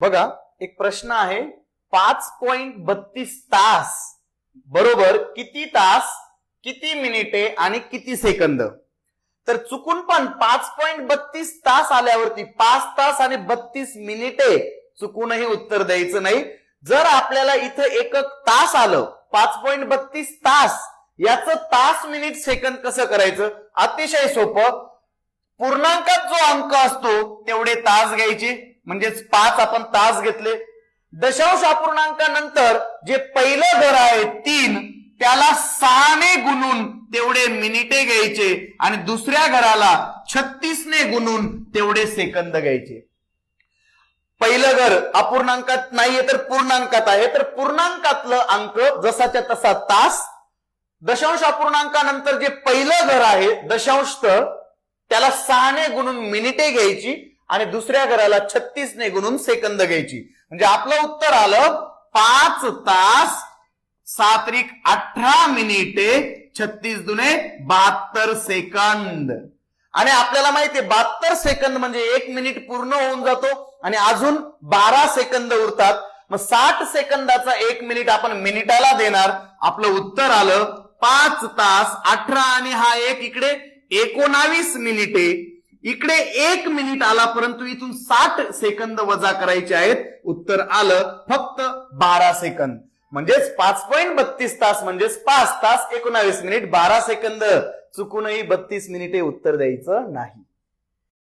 बघा एक प्रश्न आहे पाच पॉइंट बत्तीस तास बरोबर किती तास किती मिनिटे आणि किती सेकंद? तर चुकून पण पाच पॉइंट बत्तीस तास आल्यावरती पाच तास आणि बत्तीस मिनिटे चुकूनही उत्तर द्यायचं नाही. जर आपल्याला इथं एकक तास आलं पाच पॉइंट बत्तीस तास याचं तास मिनिट सेकंद कसं करायचं? अतिशय सोपं. पूर्णांकात जो अंक असतो तेवढे तास घ्यायचे. म्हणजेच पाच आपण तास घेतले. दशांश अपूर्णांकानंतर जे पहिलं घर आहे तीन त्याला सहाने गुणून तेवढे मिनिटे घ्यायचे. आणि दुसऱ्या घराला छत्तीसने गुणून तेवढे सेकंद घ्यायचे. पहिलं घर अपूर्णांकात नाहीये तर पूर्णांकात आहे. तर पूर्णांकातलं अंक जसाच्या तसा तास. दशांश अपूर्णांकानंतर जे पहिलं घर आहे दशांश त्याला सहाने गुणून मिनिटे घ्यायची आणि दुसऱ्या घराला छत्तीसने गुणून सेकंद घ्यायची. म्हणजे आपलं उत्तर आलं पाच तास सात्रिक अठरा मिनिटे छत्तीस दुने बहात्तर सेकंद. आणि आपल्याला माहितीये बहात्तर सेकंद म्हणजे एक मिनिट पूर्ण होऊन जातो आणि अजून बारा सेकंद उरतात. मग साठ सेकंदाचा एक मिनिट आपण मिनिटाला देणार. आपलं उत्तर आलं पाच तास अठरा आणि हा एक इकडे एकोणावीस मिनिटे. इकडे एक मिनिट आला परंतु इथून साठ सेकंद वजा करायचे आहेत. उत्तर आलं फक्त बारा सेकंद. म्हणजेच पाच पॉईंट बत्तीस तास म्हणजेच पाच तास एकोणावीस मिनिट बारा सेकंद. चुकूनही बत्तीस मिनिटे उत्तर द्यायचं नाही.